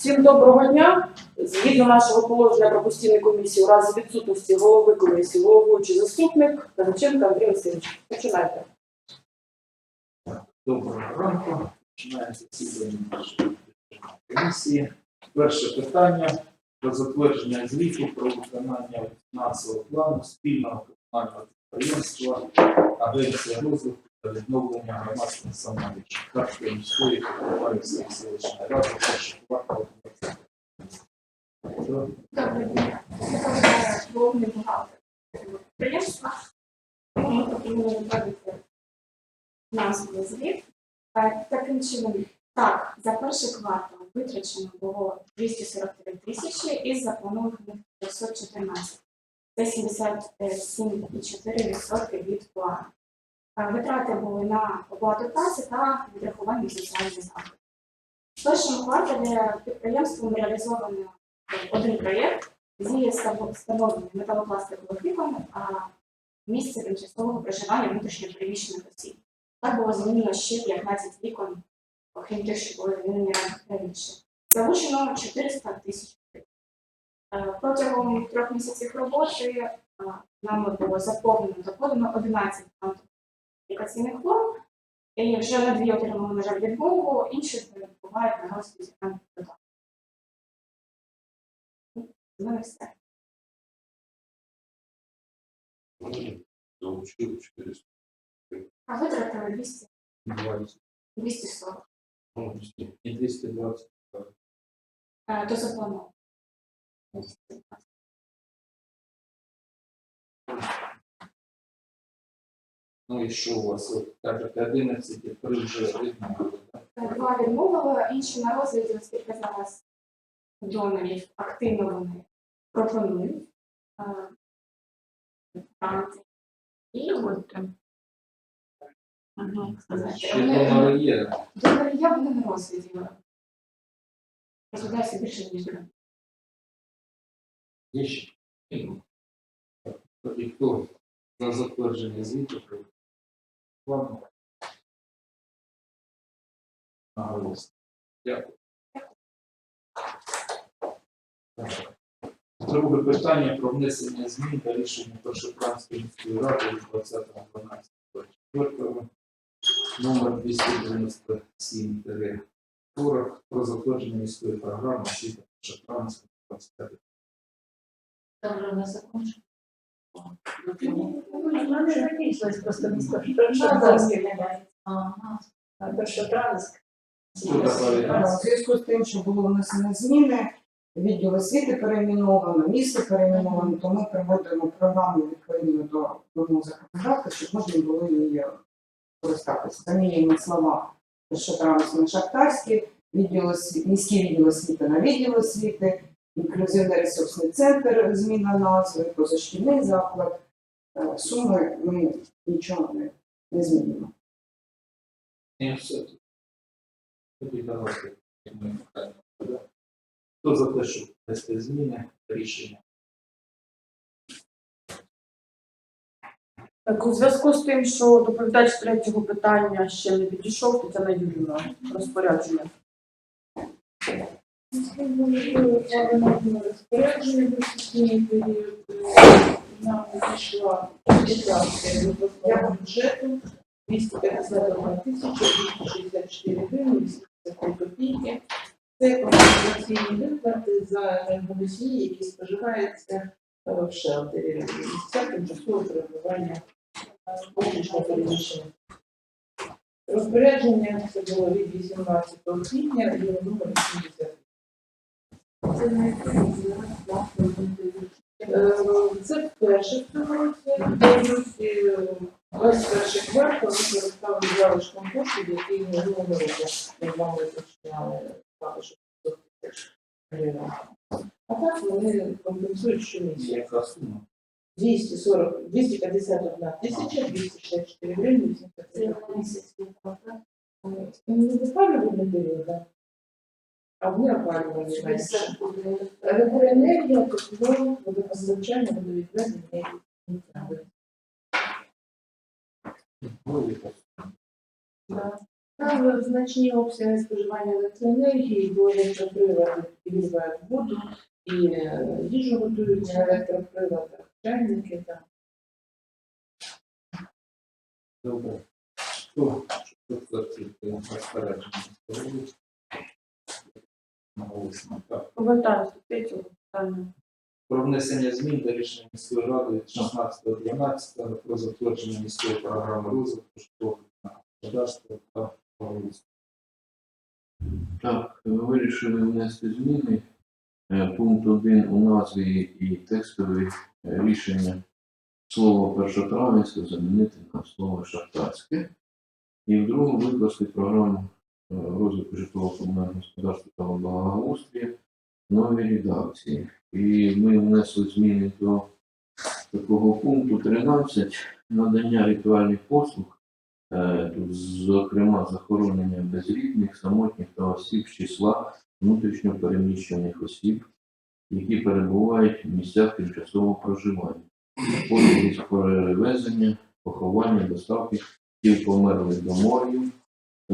Всім доброго дня. Згідно нашого положення про постійну комісію, у разі відсутності голови комісії, головуючий заступник Казаченко Андрій Васильович. Починайте. Доброго ранку. Починається засідання нашої комісії. Перше питання про затвердження звіту про виконання фінансового плану спільного комунального підприємства Агенція розвитку відновлення громадських самовищ Харківської міської Криварівської селищної ради 2020 року. Добрий день. Це головний. Ми пропонуємо вводити фінансовий звіт. Таким чином, так, за перший квартал витрачено було 243 тисячі із запланованих 514. Це 77,4% від плану. Е, Витрати були на оплату праці та відрахування соціальних заходів. В першому кварталі підприємством реалізовано один проєкт зі встановлення металопластикових вікон місце тимчасового проживання внутрішньопереміщених осіб. Так було змінено ще 15 вікон, окрім тих, що були змінені раніше. Залучено 400 тисяч. Е, Протягом трьох місяців роботи е, нам було заповнено та подано 11 аплікаційних форм, і вже на дві отримали, на жаль, відмову, інші бувають на питань. З мене все. Залучили 400 А витратили 200, 20 240. і 220. Е, То заплановано. Ну і що у вас? От кажете, 11 і 3 вже відмовили, Два відмовили, інші на розгляді, оскільки зараз донорів активно вони пропонують. е. І от, як сказати, Ще вони- донори є. Донори є, вони на розгляді. Розглядаються більше, ніж гранти. Є ще? Тоді хто за затвердження звіту про Дякую. Друге питання про внесення змін до рішення Першопранської міської ради від 20.12.24 номер 297 40 про затвердження міської програми освіти Першопранської 25 Добре, на секунду. У зв'язку з тим, що було внесено зміни, відділ освіти перейменовано, місто перейменовано, то ми проводимо програму відповідно до вимог законодавства, щоб можна було її користатися. Замінюємо слова Першотравськ на Шахтарський, відділ міський відділ освіти на відділ освіти, інклюзивний ресурсний центр, зміна назви, позашкільний заклад. Е, Суми ми нічого не, не розглядаємо. Хто за те, щоб внести зміни рішення? Так, у зв'язку з тим, що доповідач третього питання ще не підійшов, Тетяна Юрівна, розпорядження. Розпорядження висвітлення період нам надійшла обласного бюджету 251 тисяча 264 гривні 83 копійки. Це компенсаційні виплати за енергоносії, які споживаються в шелтері. Місця тимчасового перебування е, внутрішньо переміщених. Розпорядження це було від 18 квітня і номер 70. Це не це перше. Дивлюсь, Весь перший квартал ми залишком коштів, які минулого року ми з вами починали залишок 100 тисяч гривень. А так вони компенсують щомісяця. Яка сума? 240, 251 тисяча 264 гривні 83 місяць Не запалювальний період, так? А вони опалювальні менше. Електроенергія, тепло, водопостачання, водовідведення і. Там значні обсяги споживання електроенергії, бо електроприлади підігрівають воду і е, їжу готують на електроприладах, чайники там. Добре. Хто підтвердити розпорядження? Наголосно. Так. До третього питання. Про внесення змін до рішення міської ради від 16.12 про затвердження міської програми розвитку школи господарства та благоустрою. Так, ми вирішили внести зміни. Е, Пункт 1 у назві і текстові е, рішення слово першотравенське замінити на слово шахтарське. І в другому викласти програму розвитку житлового комунального господарства та благоустрія в новій редакції. І ми внесли зміни до такого пункту 13 надання ритуальних послуг. Е, Тут, зокрема, захоронення безрідних, самотніх та осіб з числа внутрішньо переміщених осіб, які перебувають в місцях тимчасового проживання, з перевезення, поховання, доставки тіл померлих до моргів та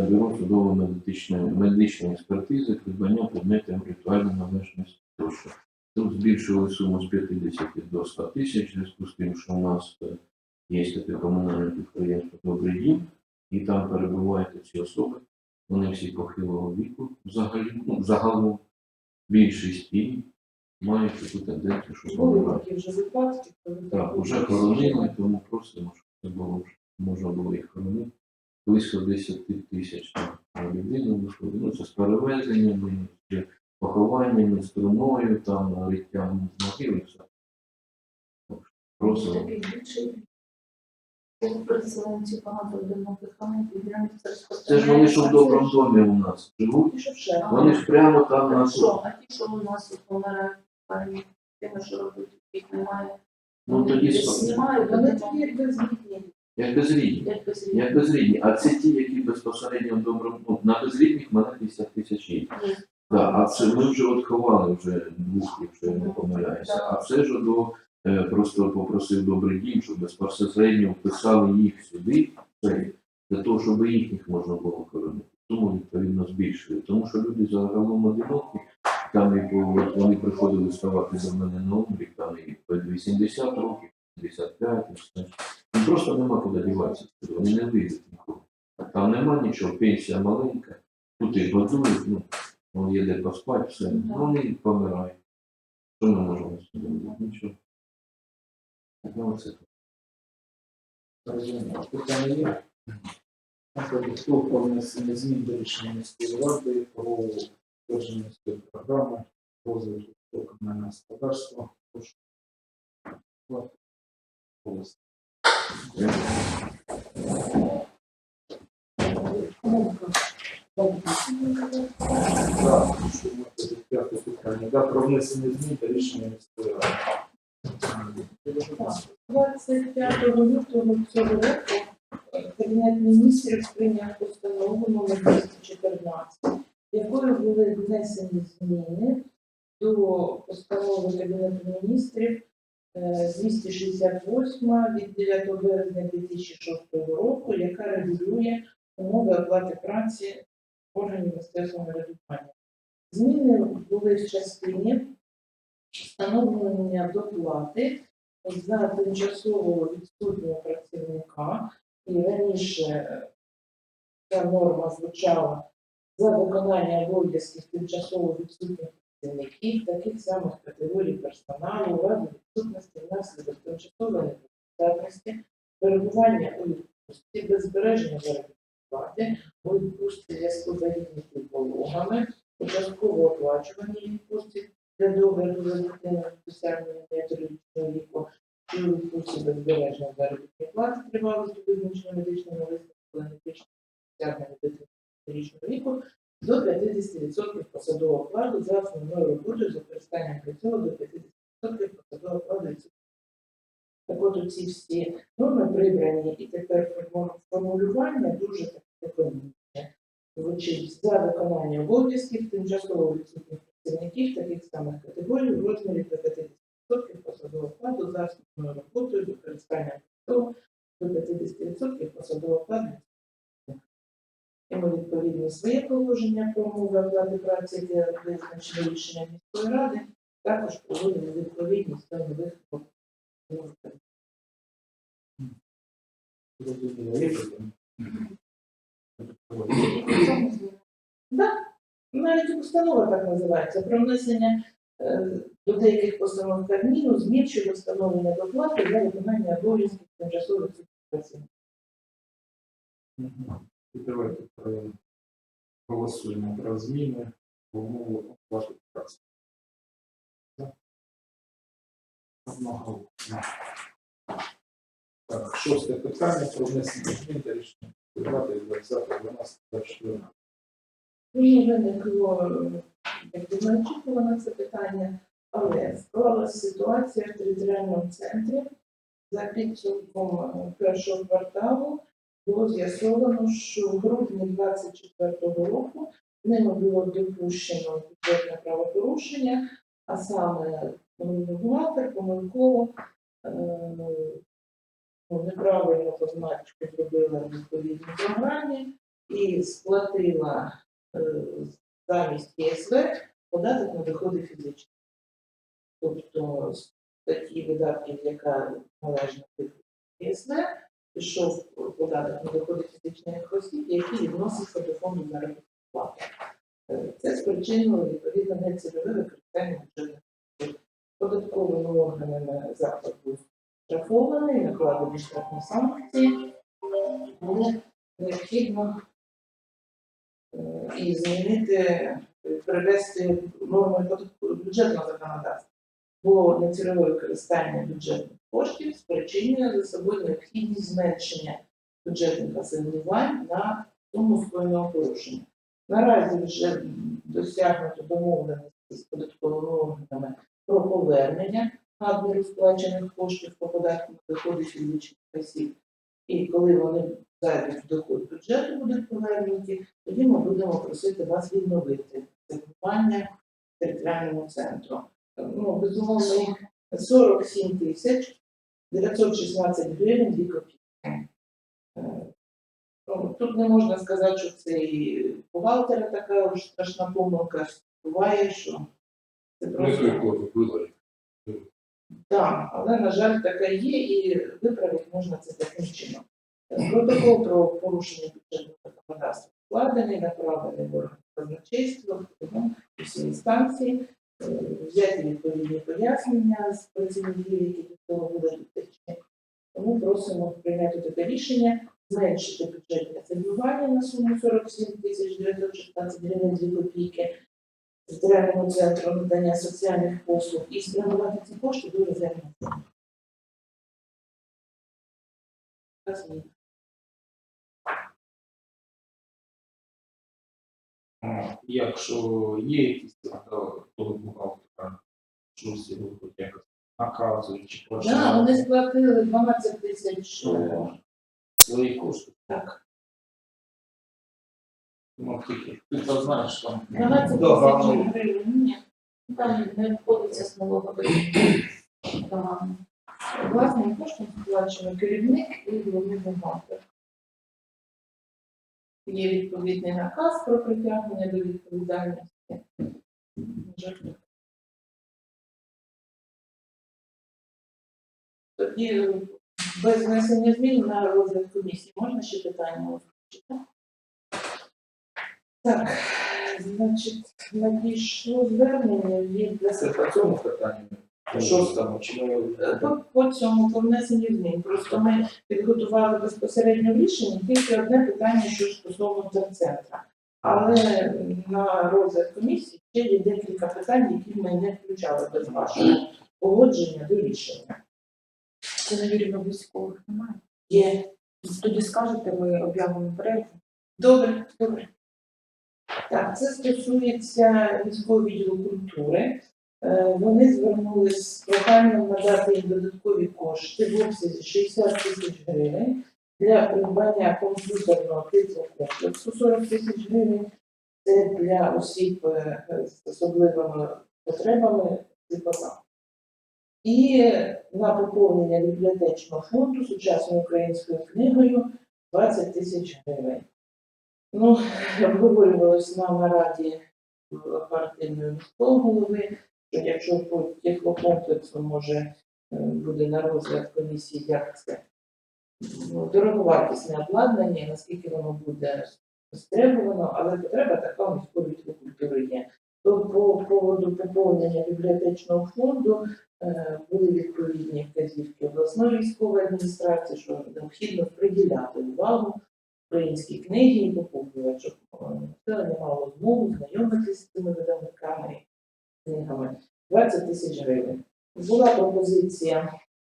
бюро судово-медичної медичної експертизи, придбання предметів ритуальної належності тощо. Тут збільшили суму з 50 до 100 тисяч, в зв'язку з тим, що у нас е, є таке комунальне підприємство «Добрий дім», і там перебувають ці особи. Вони всі похилого віку взагалі, ну, загалом більшість і мають таку тенденцію, що вже випадки, Так, вже хоронили, тому просимо, щоб це було можна було їх хоронити. Близько 10 тисяч на людину виходить. Ну, це з перевезеннями, з похованнями, струною, там, риттям з могили, все. Не це Це ж вони, що в доброму домі у нас живуть, вони ж прямо там на що, а ті, що у нас помирають, тими, що робити, їх немає. Ну тоді Вони тоді як безвітні. Як безрідні. як без Як безрідні. А це ті, які безпосередньо в доброму ну, на безрідних в мене 50 тисяч є. Да, а це ми вже от ховали вже двох, якщо я не помиляюся. А це ж до е, просто попросив добрий дім, щоб безпосередньо вписали їх сюди, для того, щоб їхніх можна було хоронити. Тому відповідно збільшили. Тому що люди загалом одинокі, там і по, вони приходили ставати до мене на облік, там і по 80 років, 55, і все. Просто нема куди діватися, вони не вийдуть нікуди. Там нема нічого, пенсія маленька, тут їх годують, ну, ну є де поспати, все. Ну, вони помирають. Що ми можемо з зробити? Нічого. Ну. Питання є? Хто внесення змін до рішення міської ради про затвердження міської програми розвитку комунального господарства. Прошу. Голос. За, що ми тоді п'яте питання. Да, про внесення змін до рішення міської ради. 25 лютого цього року Кабінет міністрів прийняв постанову номер 214, якою були внесені зміни до постанови Кабінету міністрів 268 від 9 березня 2006 року, яка регулює умови оплати праці органів місцевого самоврядування. Зміни були в частині встановлення доплати за тимчасово відсутнього працівника, і раніше е, ця норма звучала за виконання обов'язків тимчасово відсутніх працівників, таких самих категорій персоналу, разі відсутності внаслідок тимчасової непрацювання, перебування у відпустці, без збереження заробітної у відпустці зв'язку з вагітністю і пологами, початково оплачувані відпустці для догляду за дитиною досягнення трирічного віку, і у відпустці без збереження заробітної плати тривалості визначення медичними висновками медичного дитини трирічного віку до 50% посадового окладу за основною роботою з використанням при до 50% посадового окладу. Так от ці всі норми прибрані, і тепер формулювання дуже економічне. Звучить за виконання обов'язків тимчасово відсутніх працівників таких самих категорій в розмірі до 50% посадового окладу за основною роботою з використанням до 50% посадового окладу. Тому відповідно своє положення про умови оплати праці для визначення рішення міської ради, також проводимо відповідність до нових є? Навіть постанова так називається про внесення е, до деяких постанов Кабміну змін щодо встановлення доплати для виконання обов'язків тимчасових працівників. І давайте про- голосуємо про зміни в умови оплати праці. Так. Шосте питання про внесення змін та рішення ради 20.12.24. Мені виникло, як би неочікувано це питання, але склалася ситуація в територіальному центрі. За підсумком е, першого кварталу було з'ясовано, що в грудні 2024 року ними було допущено бюджетне правопорушення, а саме бухгалтер помилково е, ну, неправильно позначку зробила в відповідній програмі і сплатила е, замість ЄСВ податок на доходи фізичних. Тобто статті видатків, яка належна ЄСВ, пішов податок на доходи фізичних осіб, який відноситься до фонду заробітної плати. Е, Це спричинило відповідно нецільове використання бюджетних коштів. Податковими органами заклад був штрафований, накладені штрафні санкції, але необхідно е, і змінити, е, привести норми бюджетного законодавства. Бо нецільове використання бюджетних коштів спричинює за собою необхідність зменшення бюджетних асигнувань на суму скоєного порушення. Наразі вже досягнуто домовленості з податковими органами про повернення надміру сплачених коштів по податку на доходи фізичних осіб. І коли вони зайдуть в доход бюджету, будуть повернуті, тоді ми будемо просити вас відновити асигнування територіальному центру. Ну, безумовно, їх 47 тисяч 916 гривень 2 копійки. Е, ну, Тут не можна сказати, що це і бухгалтера така страшна помилка. Буває, що це просто. Так, але, на жаль, така є, і виправити можна це таким чином. Протокол про порушення бюджетного законодавства складений, направлений в орган казначейства, тому усі інстанції, взяти відповідні пояснення з працівників, які до цього були дотичні. Тому просимо прийняти таке рішення, зменшити бюджетне асигнування на суму 47 тисяч 916 гривень 2 копійки територіальному центру надання соціальних послуг і спрямувати ці кошти до резервного фонду. Якщо є якісь бухгалтера, щось його якось наказують чи Да, починають вони сплатили 12 тисяч. свої кошти. Так, Ну, тільки ти то знаєш там 12 тисяч гривень. Ні. Там не входиться з налогової програми. Власним коштом сплачено керівник і головний бухгалтер. Є відповідний наказ про притягнення до відповідальності. Тоді е, без внесення змін на розгляд комісії можна ще питання озвучити? Так, значить, надійшло звернення від Це по цьому питанню. По шостому, чи ми По, по цьому по внесенню змін. Просто ми підготували безпосередньо рішення тільки одне питання, що стосовно терцентра. Але на розгляд комісії ще є декілька питань, які ми не включали без вашого погодження до рішення. Це невірно військових немає. Є Тоді скажете, ми об'явимо перерву. добре, добре. Так, це стосується міського відділу культури. Е, Вони звернулись з проханням надати їм додаткові кошти в обсязі 60 тисяч гривень для придбання комп'ютерного титру комплексу 40 тисяч гривень. Це для осіб е, з особливими потребами ЦПК. І на поповнення бібліотечного фонду сучасною українською книгою 20 тисяч гривень. Ну, обговорювалось на нараді партійної міського голови, що якщо по теплокомплексу може е, буде на розгляд комісії, як це? Ну, дороговартісне обладнання, наскільки воно буде стребувано, але потреба така у відділу культури є. То по поводу поповнення бібліотечного фонду е, були відповідні вказівки обласної військової адміністрації, що необхідно приділяти увагу українські книги і поповнювати, щоб е, населення мало змогу знайомитися з цими видавниками книгами. 20 тисяч гривень. Була пропозиція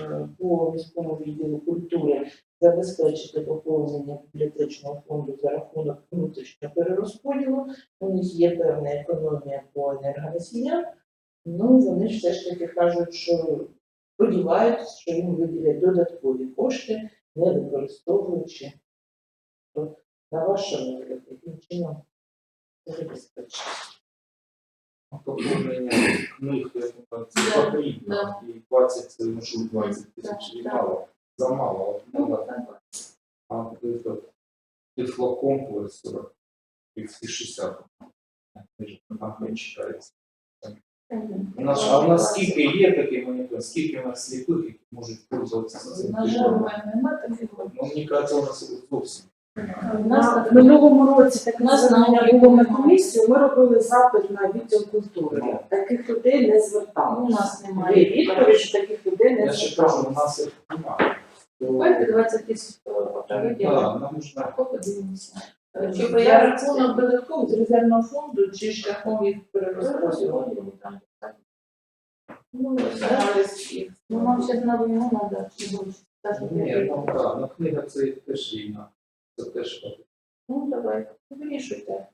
е, по міському відділу культури забезпечити поповнення бібліотечного фонду за рахунок внутрішнього перерозподілу. У них є певна економія по енергоносіям. Ну, вони все ж таки кажуть, що сподіваються, що їм виділять додаткові кошти, не використовуючи на ваш розгляд, яким чином забезпечити. Поповнення книг, це потрібно. І 20, це може 20 тисяч і мало. Замало. От Ну, треба. А тобто тифлокомплекс і всі 60. Там не читається. У нас, а у нас скільки є такий монітор, скільки у нас сліпих, які можуть пользуватися цим На жаль, у мене немає таких. Ну, мені кажеться, у нас зовсім. У нас На- так В минулому році таке Нас звернення на було комісію, ми робили запит на відділ культури. Ну. Таких людей не у нас немає. відповідь, що таких людей не Я ще кажу, у звертали. нас їх немає. Давайте 20 тисяч. Да, нам нужно Подивимося. Чи я рахунок додатково з резервного фонду, чи шляхом їх перерозподілу? Ну, Аналіз їх. Ну, нам ще на війну треба. чи більше. Так, Ні, ну так, ну книга це теж війна. Це теж. Ну, давай, вирішуйте.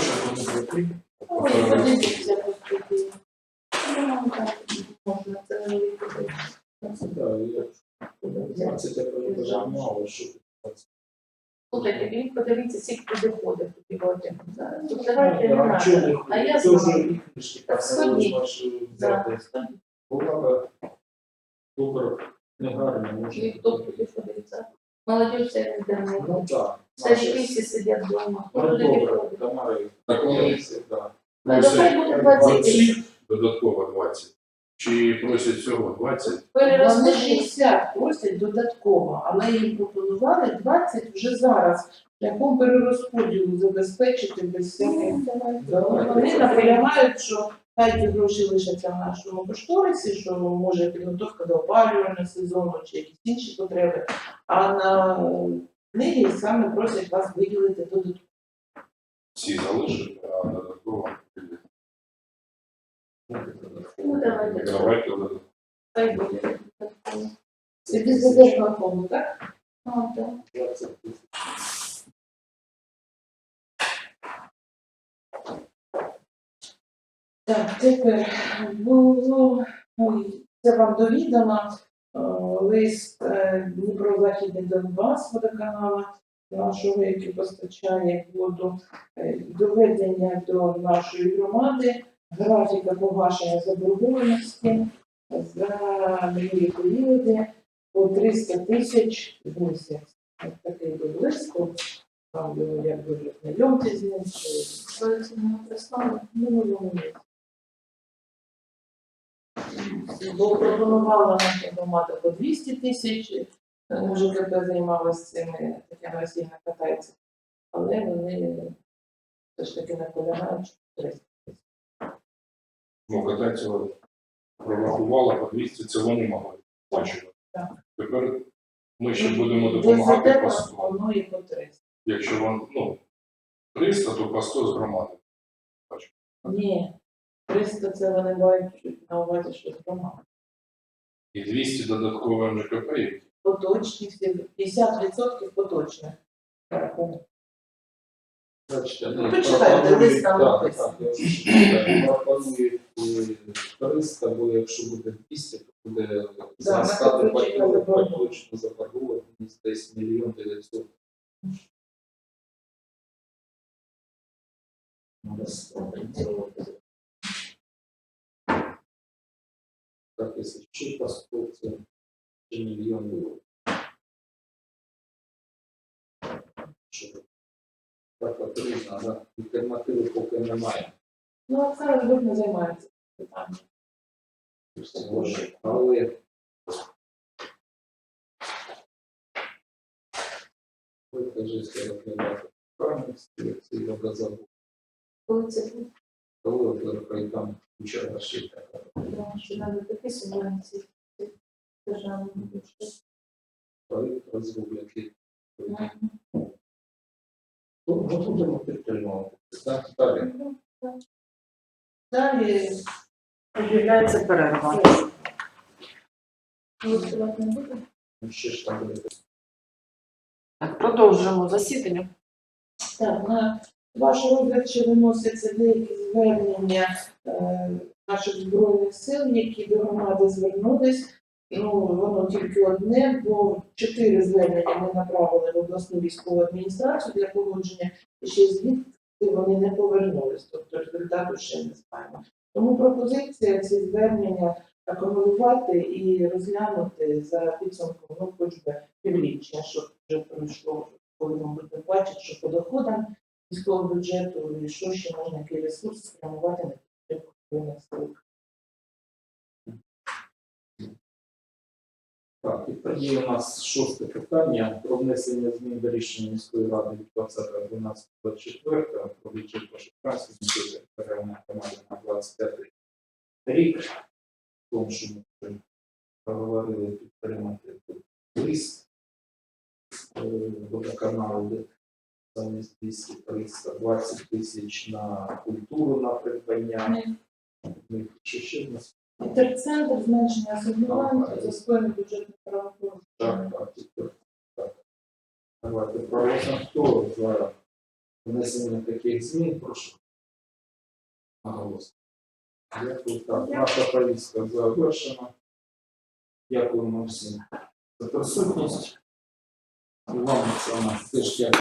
Що вони прийти. Ой, подивіться, господи. Ну, так, можна, це не. Це я 20 це вже мало, що Слухайте, він подивіться, скільки туди у бібліотеку. Тут давайте не Ну, а я знаю. Так сходіть. ваші Да. взяти. Була б добра книгарня, може. Ніхто туди ходиться. Молодь вся не йде. Ну так. Старики всі сидять вдома. Хто Ну туди не добре. Так Комісія, так. Давай буде 20 тисяч. Додатково 20. Чи просять всього 20? Вони Перерозподіл. 60 просять додатково, але їм пропонували 20 вже зараз, шляхом перерозподілу забезпечити без всяких. Ну. Давайте. Вони наполягають, що хай ті гроші лишаться в нашому кошторисі, що може підготовка до опалювального сезону чи якісь інші потреби. А на книги саме просять вас виділити додатково. Всі залишать, а додатково піде. Ну, давайте. Давайте додатково. Буде. Це без задержного фонду, так? А, так. 20 тисяч. Так, тепер було, ой, це вам до відома, е, лист е, Дніпро-Західний Донбас водоканала нашого, який постачає воду, е, доведення до нашої громади, графіка погашення заборгованості за минулі періоди по 300 тисяч в місяць. Ось такий був лист, там як ви знайомці з ним, що це не прислали? минулому місяці. Бо пропонувала наша громада по 200 тисяч, е, ЖКП займалася цими Тетяна Васильівна катається, але вони все ж таки наполягають, що 300 тисяч. Ну, катацію прорахувала по 200, це вони могли бачити. Так. Тепер ми ще будемо допомагати по 100. пропонує по 300. Якщо вам, ну, 300, то по 100 з громади. Ні, 300 це вони мають на увазі, що з громади. І 200 додатково МЖКП, Поточні всі, 50% поточних рахунок. Бачите, Ну, почитайте, лист там так, написано. так, я вже читаю. Пропонують е, 300, бо якщо буде 200, то буде потім заборгованості. поточно заборгованість десь мільйон дев'ятсот. Так, якщо Так если чуть поступки, чи мільйон євро. Так потрібно, але альтернативи поки немає. Ну, Оксана Львівна займається питанням. Але викажи себе приймати правильності, як це його забув. Коли це буде? Коли от хай там куча грошей така. тому що навіть такі субвенції державні бюджет. Коли розроблять їх. Будемо підтримувати. Так, далі. Далі Об'являється перерва. голосувати не буде. Ще ж там буде. Так, продовжуємо засідання. Так, на ваш розгляд ще виносяться деякі звернення е, наших збройних сил, які до громади звернулись. Ну, воно тільки одне, бо чотири звернення ми направили в обласну військову адміністрацію для погодження, і ще звідти вони не повернулись, тобто результату ще не знаємо. Тому пропозиція ці звернення акумулювати і розглянути за підсумком, ну, хоч би півріччя, щоб вже пройшло, коли, мабуть, не бачать, що по доходам міського бюджету і що ще можна який ресурс спрямувати на підтримку збройних сил. Так, і тоді у нас шосте питання про внесення змін до рішення міської ради від 20.12.24 про бюджет Пошуканської міської територіальної громади на 25 рік. В тому, що ми вже проговорили підтримати лист е, водоканалу, де замість 200 320 тисяч на культуру на придбання. Що ще нас? Інтерцентр, зменшення асигнувань, за скоєння бюджетних правопорушень. Так, так, так. Давайте проголосуємо. Хто за внесення таких змін, прошу. Наголос. Дякую. Так, наша повістка завершена. Дякуємо всім за присутність. І вам, Оксана, теж дякую.